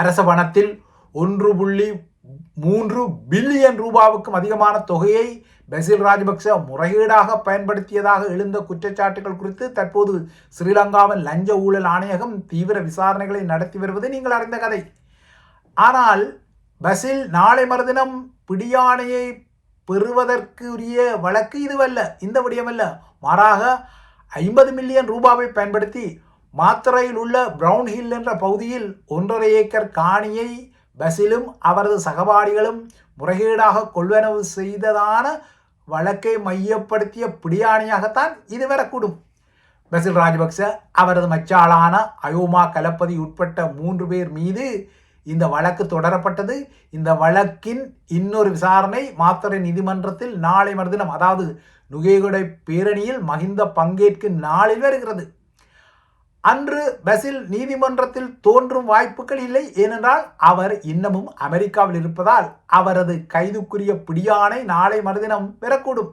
அரச பணத்தில் ஒன்று புள்ளி மூன்று பில்லியன் ரூபாவுக்கும் அதிகமான தொகையை பெசில் ராஜபக்ச முறைகேடாக பயன்படுத்தியதாக எழுந்த குற்றச்சாட்டுகள் குறித்து தற்போது ஸ்ரீலங்காவின் லஞ்ச ஊழல் ஆணையகம் தீவிர விசாரணைகளை நடத்தி வருவது நீங்கள் அறிந்த கதை. ஆனால் பசில் நாளை மறுதினம் பிடியாணையை பெறுவதற்குரிய வழக்கு இதுவல்ல இந்த விடயமல்ல. மாறாக ஐம்பது மில்லியன் ரூபாவை பயன்படுத்தி மாத்தரையில் உள்ள பிரவுன் ஹில் என்ற பகுதியில் ஒன்றரை ஏக்கர் காணியை பசிலும் அவரது சகபாடிகளும் முறைகேடாக கொள்வனவு செய்ததான வழக்கை மையப்படுத்திய பிடியாணியாகத்தான் இது வரக்கூடும். பசில் ராஜபக்ச அவரது மச்சாளான அயோமா கலப்பதி உட்பட்ட மூன்று பேர் மீது இந்த வழக்கு தொடரப்பட்டது. இந்த வழக்கின் இன்னொரு விசாரணை மாத்தரை நீதிமன்றத்தில் நாளை மறுதினம் அதாவது நுகேகுடை பேரணியில் மகிந்த பங்கேற்கும் நாளில் வருகிறது. அன்று பசில் நீதிமன்றத்தில் தோன்றும் வாய்ப்புகள் இல்லை ஏனென்றால் அவர் இன்னமும் அமெரிக்காவில் இருப்பதால் அவரது கைதுக்குரிய பிடியானை நாளை மறுதினம் பெறக்கூடும்.